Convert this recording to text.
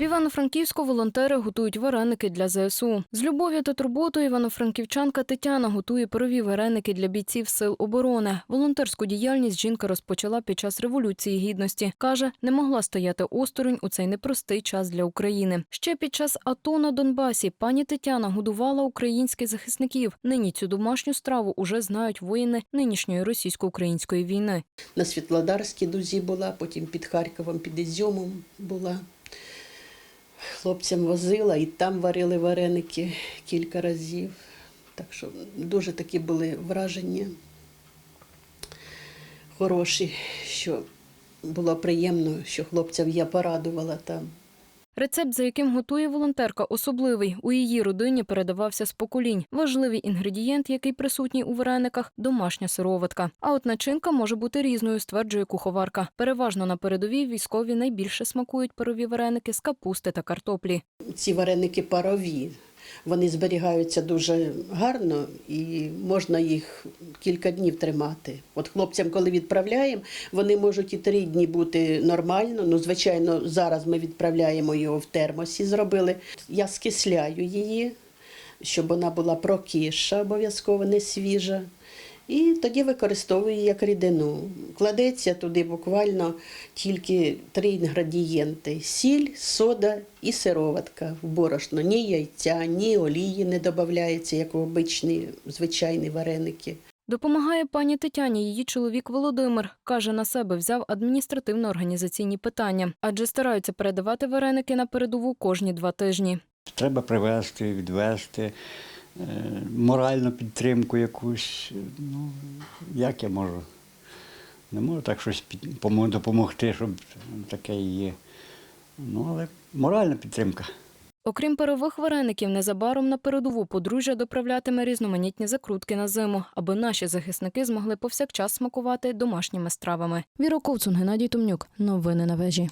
В Івано-Франківську волонтери готують вареники для ЗСУ. З любов'ю та турботою івано-франківчанка Тетяна готує парові вареники для бійців сил оборони. Волонтерську діяльність жінка розпочала під час революції гідності. каже, не могла стояти осторонь у цей непростий час для України. Ще під час АТО на Донбасі пані Тетяна годувала українських захисників. Нині цю домашню страву уже знають воїни нинішньої російсько-української війни. На Світлодарській дузі була, потім під Харковом, під Ізюмом була. Хлопцям возила і там варили вареники кілька разів. Так що дуже такі були враження хороші, що було приємно, що хлопців я порадувала там. Рецепт, за яким готує волонтерка, особливий. У її родині передавався з поколінь. Важливий інгредієнт, який присутній у варениках домашня сироватка. А от начинка може бути різною, стверджує куховарка. Переважно на передовій військові найбільше смакують парові вареники з капусти та картоплі. Ці вареники парові. Вони зберігаються дуже гарно і можна їх кілька днів тримати. От хлопцям, коли відправляємо, вони можуть і три дні бути нормально. Ну, звичайно, зараз ми відправляємо його в термосі. Зробили. Я скисляю її, щоб вона була прокіша, обов'язково не свіжа. І тоді використовую як рідину. Кладеться туди буквально тільки три інгредієнти: сіль, сода і сироватка в борошно. Ні яйця, ні олії не додається, як в обичні звичайні вареники. Допомагає пані Тетяні її чоловік Володимир. Каже, на себе взяв адміністративно-організаційні питання, адже стараються передавати вареники на передову кожні два тижні. Треба привезти, відвезти, моральну підтримку якусь. Ну, як я можу? Не можу так щось допомогти, щоб таке є. Ну, але моральна підтримка. Окрім парових вареників, незабаром на передову подружжя доправлятиме різноманітні закрутки на зиму, аби наші захисники змогли повсякчас смакувати домашніми стравами. Віра Ковцун, Геннадій Томнюк. Новини на вежі.